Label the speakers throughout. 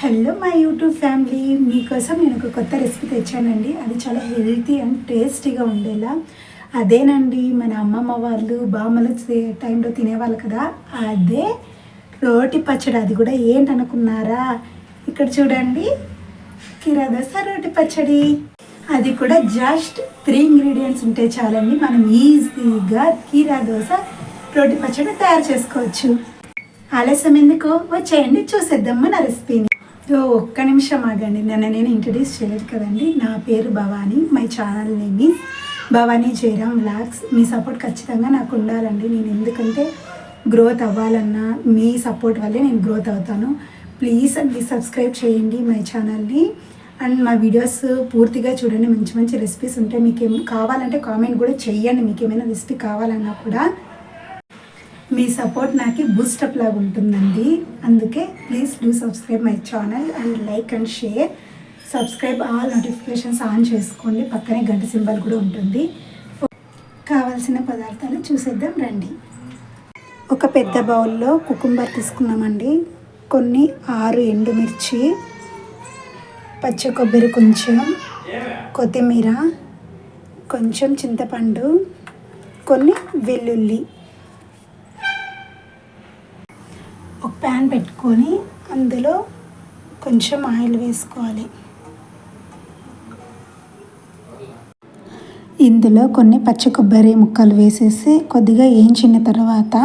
Speaker 1: Hello my YouTube family మీకోసం నేను ఒక కొత్త రెసిపీ తెచ్చానండి. అది చాలా హెల్తీ అండ్ టేస్టీగా ఉండేలా. అదేనండి మన అమ్మమ్మ వాళ్ళు బామ్మలు టైంలో తినేవాళ్ళు కదా. అదే రోటి పచ్చడి. అది కూడా ఏంటనుకున్నారా? ఇక్కడ చూడండి. కిరాదోస రోటి పచ్చడి. అది కూడా జస్ట్ త్రీ ఇంగ్రీడియంట్స్ ఉంటే చాలండి. మనం ఈజీగా కీరా దోశ రోటి పచ్చడి తయారు చేసుకోవచ్చు. ఆలస్యం ఎందుకు? వచ్చేయండి చూసేద్దాం మన రెసిపీని ఒక్క నిమిషం ఆగండి. నన్ను నేను ఇంట్రడ్యూస్ చేయలేదు కదండి. నా పేరు Bhavani. My channel name is Bhavani Jayaram vlogs. Me support ఖచ్చితంగా నాకు ఉండాలండి. నేను ఎందుకంటే గ్రోత్ అవ్వాలన్నా మీ సపోర్ట్ వల్లే నేను గ్రోత్ అవుతాను. ప్లీజ్ అండి సబ్స్క్రైబ్ చేయండి మై ఛానల్ని అండ్ మా వీడియోస్ పూర్తిగా చూడండి. మంచి మంచి రెసిపీస్ ఉంటాయి. మీకు ఏం కావాలంటే కామెంట్ కూడా చేయండి మీకు ఏమైనా రెసిపీ కావాలన్నా కూడా. మీ సపోర్ట్ నాకు బూస్టప్ లాగా ఉంటుందండి. అందుకే please do subscribe my channel and like and share. Subscribe all notifications on చేసుకోండి. పక్కనే గంట సింబల్ కూడా ఉంటుంది. కావాల్సిన పదార్థాలు చూసేద్దాం రండి. ఒక పెద్ద బౌల్లో కుకుంబర్ తీసుకున్నామండి. కొన్ని ఆరు ఎండుమిర్చి పచ్చి కొబ్బరి కొంచెం కొత్తిమీర కొంచెం చింతపండు కొన్ని వెల్లుల్లి ఒక ప్యాన్ పెట్టుకొని అందులో కొంచెం ఆయిల్ వేసుకోవాలి. ఇందులో కొన్ని పచ్చి కొబ్బరి ముక్కలు వేసేసి కొద్దిగా వేయించిన తర్వాత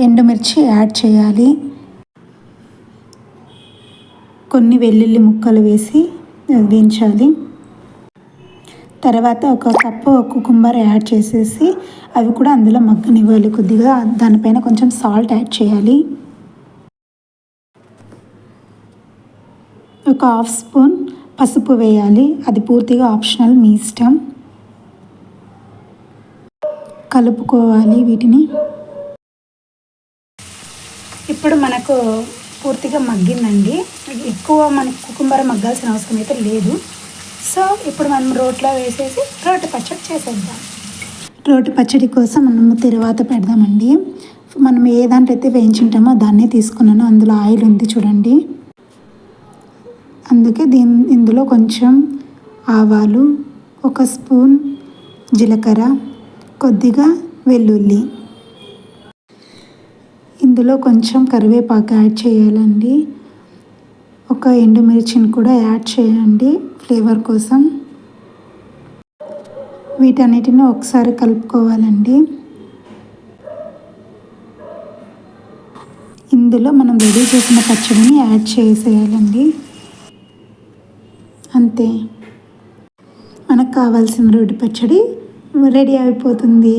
Speaker 1: ఎండుమిర్చి యాడ్ చేయాలి. కొన్ని వెల్లుల్లి ముక్కలు వేసి వేయించాలి. తర్వాత ఒక కప్పు కుకుంబర్ యాడ్ చేసేసి అవి కూడా అందులో మగ్గనివ్వాలి కొద్దిగా. దానిపైన కొంచెం సాల్ట్ యాడ్ చేయాలి. ఒక హాఫ్ స్పూన్ పసుపు వేయాలి. అది పూర్తిగా ఆప్షనల్ మీ ఇష్టం. కలుపుకోవాలి వీటిని. ఇప్పుడు మనకు పూర్తిగా మగ్గిందండి. ఎక్కువ మనకు కుకుంబర మగ్గాల్సిన అవసరం అయితే లేదు. సో ఇప్పుడు మనం రోట్లో వేసేసి రోటి పచ్చడి చేసేద్దాం. రోటి పచ్చడి కోసం మనము తరువాత పెడదామండి. మనం ఏ దాంట్లో అయితే వేయించుంటామో దాన్నే తీసుకున్నాను. అందులో ఆయిల్ ఉంది చూడండి. అందుకే దీని ఇందులో కొంచెం ఆవాలు ఒక స్పూన్ జీలకర్ర కొద్దిగా వెల్లుల్లి. ఇందులో కొంచెం కరివేపాకు యాడ్ చేయాలండి. ఒక ఎండుమిర్చిని కూడా యాడ్ చేయండి ఫ్లేవర్ కోసం. వీటన్నిటిని ఒకసారి కలుపుకోవాలండి. ఇందులో మనం రెడీ చేసిన పచ్చడిని యాడ్ చేసేయాలండి. అంతే. మనకు కావాల్సిన రోడ్డు పచ్చడి రెడీ అయిపోతుంది.